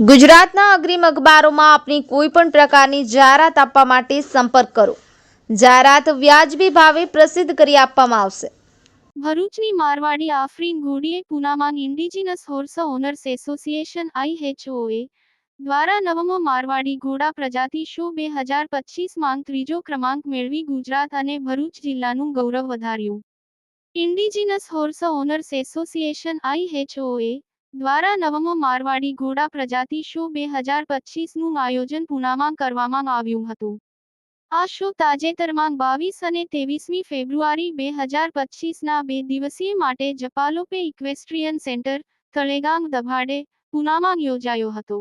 ગુજરાતના અગ્રીમ અખબારોમાં આપની કોઈ પણ પ્રકારની જાહેરાત આપવા માટે સંપર્ક કરો. જાહેરાત વ્યાજબી ભાવે પ્રસિદ્ધ કરી આપવામાં આવશે. ભરૂચની મારવાડી આફરીન ઘોડીએ પુનામાં indigenous horse owners association IHOA દ્વારા નવમો મારવાડી ઘોડા પ્રજાતિ શો બે હજાર પચીસ માંગ ત્રીજો ક્રમાંક મેળવી ગુજરાત અને ભરૂચ જિલ્લાનું ગૌરવ વધાર્યું. Indigenous horse owners association IHOA દ્વારા નવમો મારવાડી ઘોડા પ્રજાતિ શો બે હજાર પચીસનું આયોજન પૂનામાં કરવામાં આવ્યું હતું. આ શો તાજેતરમાં બાવીસ અને ત્રેવીસમી ફેબ્રુઆરી બે હજાર પચીસના બે દિવસીય માટે જપાલોપે ઇક્વેસ્ટ્રિયન સેન્ટર, તળેગાંગ દભાડે પૂનામાં યોજાયો હતો.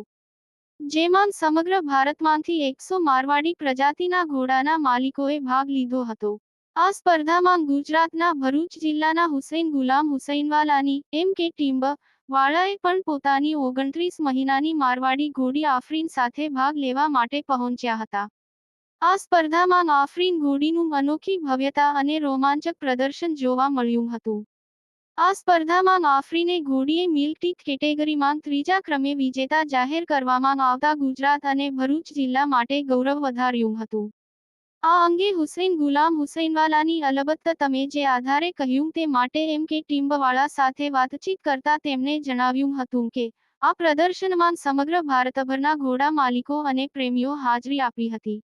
જેમાં સમગ્ર ભારતમાંથી એકસો મારવાડી પ્રજાતિના ઘોડાના માલિકોએ ભાગ લીધો હતો. આ સ્પર્ધામાં ગુજરાતના ભરૂચ જિલ્લાના હુસૈન ગુલામ હુસૈનવાલાની, એમ કે ટીમ્બ વાળાએ પણ પોતાની ઓગણત્રીસ મહિનાની મારવાડી ઘોડી આફરીન સાથે ભાગ લેવા માટે પહોંચ્યા હતા. આ સ્પર્ધામાં આફરીન ઘોડીનું અનોખી ભવ્યતા અને રોમાંચક પ્રદર્શન જોવા મળ્યું હતું. આ સ્પર્ધામાં આફરીને ઘોડીએ મિલ્ક કેટેગરીમાં ત્રીજા ક્રમે વિજેતા જાહેર કરવામાં આવતા ગુજરાત અને ભરૂચ જિલ્લા માટે ગૌરવ વધાર્યું હતું. આ અંગે હુસૈન ગુલામ હુસૈનવાલાની અલબત્ત તમે જે આધારે કહ્યું તે માટે એમ કે ટીમ્બવાળા સાથે વાતચીત કરતા તેમણે જણાવ્યું હતું કે, આ પ્રદર્શનમાં સમગ્ર ભારતભરના ઘોડા માલિકો અને પ્રેમીઓ હાજરી આપી હતી.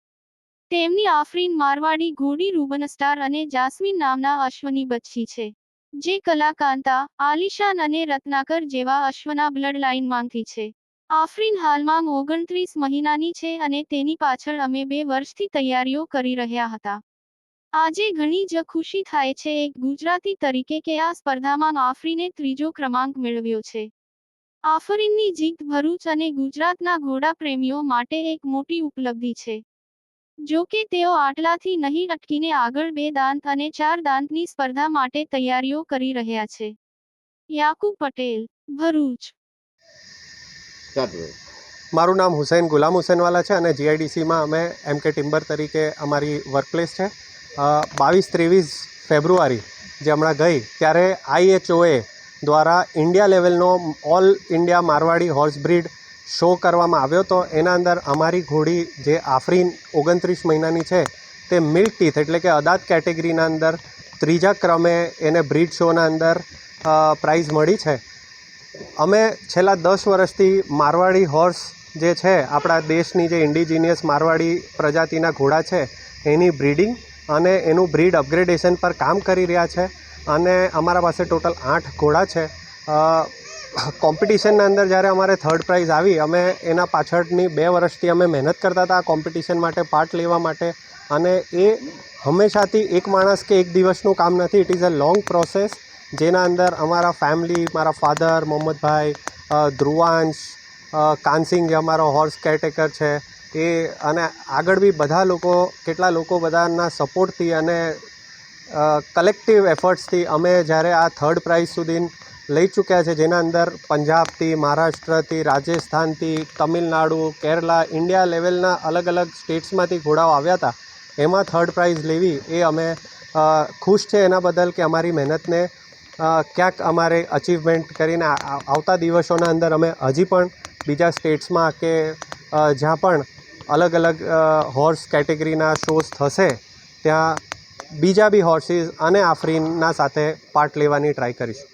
તેમની આફરીન મારવાડી ઘોડી રૂબન સ્ટાર અને જાસ્મીન નામના અશ્વની બચ્છી છે, જે કલાકાંતા, આલિશાન અને રત્નાકર જેવા અશ્વના બ્લડ લાઇનમાંથી છે. આફરીન હાલમાં ઓગણત્રીસ મહિનાની છે અને તેની પાછળ અમે બે વર્ષથી તૈયારીઓ કરી રહ્યા હતા. આજે ઘણી જ ખુશી થાય છે એક ગુજરાતી તરીકે કે આ સ્પર્ધામાં આફરીને ત્રીજો ક્રમાંક મેળવ્યો છે. આફરીનની જીત ભરૂચ અને ગુજરાતના ઘોડા પ્રેમીઓ માટે એક મોટી ઉપલબ્ધિ છે. જો કે તેઓ આટલાથી નહીં અટકીને આગળ બે દાંત અને ચાર દાંતની સ્પર્ધા માટે તૈયારીઓ કરી રહ્યા છે. યાકુબ પટેલ, ભરૂચ. સ્ટાર્ટ મારું નામ હુસૈન ગુલામ હુસૈનવાલા છે અને જીઆઈડીસીમાં અમે એમ કે ટિમ્બર તરીકે અમારી વર્કપ્લેસ છે. બાવીસ ત્રેવીસ ફેબ્રુઆરી જે હમણાં ગઈ, ત્યારે આઈએચઓએ દ્વારા ઇન્ડિયા લેવલનો all India Marwari horse breed show કરવામાં આવ્યો હતો. એના અંદર અમારી ઘોડી જે આફરીન ઓગણત્રીસ મહિનાની છે, તે મિલ્ક ટીથ એટલે કે અદાત કેટેગરીના અંદર ત્રીજા ક્રમે એને બ્રીડ શોના અંદર પ્રાઇઝ મળી છે. અમે છેલ્લા દસ વર્ષથી મારવાડી હોર્સ જે છે, આપણા દેશની જે ઇન્ડિજિનિયસ મારવાડી પ્રજાતિના ઘોડા છે, એની બ્રીડિંગ અને એનું બ્રીડ અપગ્રેડેશન પર કામ કરી રહ્યા છે અને અમારા પાસે ટોટલ આઠ ઘોડા છે. કોમ્પિટિશનના અંદર જ્યારે અમારે થર્ડ પ્રાઇઝ આવી, અમે એના પાછળની બે વર્ષથી અમે મહેનત કરતા હતા આ કોમ્પિટિશન માટે પાર્ટ લેવા માટે અને એ હંમેશાથી એક માણસ કે એક દિવસનું કામ નથી it is a long process જેના અંદર અમારા ફેમિલી મારા ફાધર મોહમ્મદભાઈ ધ્રુવાંશ કાનસિંગ જે અમારો હોર્સ કેરટેકર છે. એ અને આગળ બી બધા લોકો, કેટલા લોકો બધાના સપોર્ટથી અને કલેક્ટિવ એફર્ટ્સથી અમે જ્યારે આ થર્ડ પ્રાઇઝ સુધી લઈ ચૂક્યા છે, જેના અંદર પંજાબથી મહારાષ્ટ્રથી રાજસ્થાનથી તમિલનાડુ, કેરલા ઇન્ડિયા લેવલના અલગ અલગ સ્ટેટ્સમાંથી ઘોડાઓ આવ્યા હતા. એમાં થર્ડ પ્રાઇઝ લેવી એ અમે ખુશ છે એના બદલ કે અમારી મહેનતને ક્યાંક અમારે અચીવમેન્ટ કરીને આવતા દિવસોના અંદર અમે હજી પણ બીજા સ્ટેટ્સમાં કે જ્યાં પણ અલગ અલગ હોર્સ કેટેગરીના શોઝ થશે, ત્યાં બીજા બી હોર્સીસ અને આફરીનના સાથે પાર્ટ લેવાની ટ્રાય કરીશું.